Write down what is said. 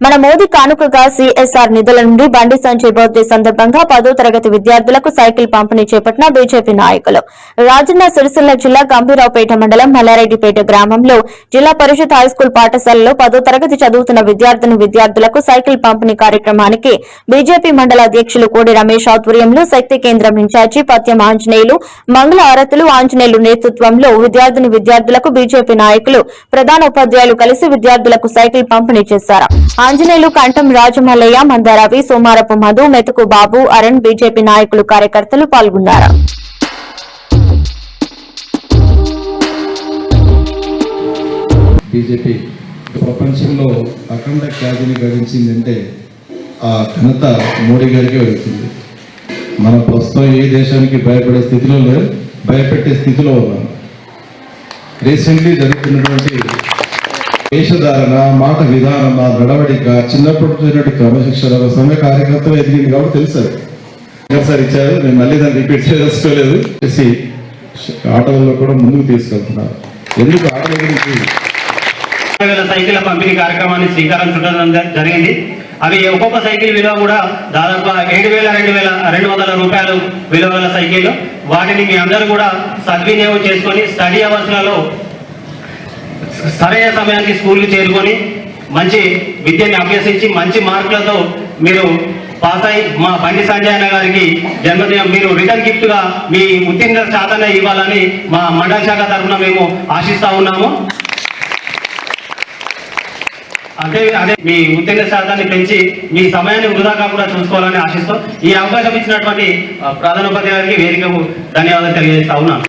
మన మోదీ కానుకగా సిఎస్ఆర్ నిధుల నుండి బండి సంజయ్ బర్త్డే సందర్భంగా పదో తరగతి విద్యార్థులకు సైకిల్ పంపిణీ చేపట్టిన బీజేపీ నాయకులు. రాజన్న సిరిసిల్ల జిల్లా గంభీరావుపేట మండలం మల్లారెడ్డిపేట గ్రామంలో జిల్లా పరిషత్ హైస్కూల్ పాఠశాలలో పదో తరగతి చదువుతున్న విద్యార్థిని విద్యార్థులకు సైకిల్ పంపిణీ కార్యక్రమానికి బీజేపీ మండల అధ్యక్షులు కోడి రమేష్ ఆధ్వర్యంలో శక్తి కేంద్రం ఇన్ఛార్జి పత్యం ఆంజనేయులు మంగళ ఆరతులు ఆంజనేయులు నేతృత్వంలో విద్యార్థిని విద్యార్థులకు బీజేపీ నాయకులు ప్రధాన ఉపాధ్యాయులు కలిసి విద్యార్థులకు సైకిల్ పంపిణీ చేశారు. ఆంజనేయులు కంఠం రాజమల్లయ్య మందారవి సోమారపు మధు మెతుకు బాబు అరుణ్ బీజేపీ నాయకులు కార్యకర్తలు పాల్గొన్నారు. బీజేపీ ప్రపంచంలో అఖండ ఖ్యాతిని గడించిందంటే ఆ ఘనత మోడీ గారికి వెళ్తుంది. మన ప్రస్తుతం ఏ దేశానికి భయపడే స్థితిలో లేదు భయపెట్టే స్థితిలో ఉన్నాం. రీసెంట్లీ జరుగుతున్నటువంటి వేషధారణ మాట విధానం ఆ నడవడిక చిన్నప్పటి నుంచి క్రమశిక్షణ సంఘ కార్యకర్తలు ఎదిగింది కాబట్టి తెలుసు ఒకసారి ఇచ్చారు నేను మళ్ళీ దాన్ని రిపీట్ చేసుకోలేదు చేసి ఆటోల్లో కూడా ముందుకు తీసుకెళ్తున్నారు. ఎందుకు ఆటోల గురించి? వేల పంపిణీ కార్యక్రమాన్ని శ్రీకారం చుట్టడం జరిగింది. అవి ఒక్కొక్క సైకిల్ విలువ కూడా దాదాపు ఏడు వేల రెండు వేల రెండు వందల రూపాయలు విలువ గల సైకిళ్ళు. వాటిని మీ అందరూ కూడా సద్వినియోగం చేసుకొని స్టడీ అవర్స్లలో సరైన సమయానికి స్కూల్కి చేరుకొని మంచి విద్యని అభ్యసించి మంచి మార్కులతో మీరు పాస్ అయి మా బండి సంజయ్ అన్న గారికి జన్మదినం మీరు రిటర్న్ గిఫ్ట్గా మీ ఉత్తీర్ణ శాతం ఇవ్వాలని మా మండల శాఖ తరఫున మేము ఆశిస్తా ఉన్నాము. అదే అదే మీ ఉత్తీర్ణ శాతాన్ని పెంచి మీ సమయాన్ని వృధా కాకుండా చూసుకోవాలని ఆశిస్తూ ఈ అవకాశం ఇచ్చినటువంటి ఆ, ప్రధానోపాధ్యాయునికి వేదికకు ధన్యవాదాలు తెలియజేస్తా ఉన్నాను.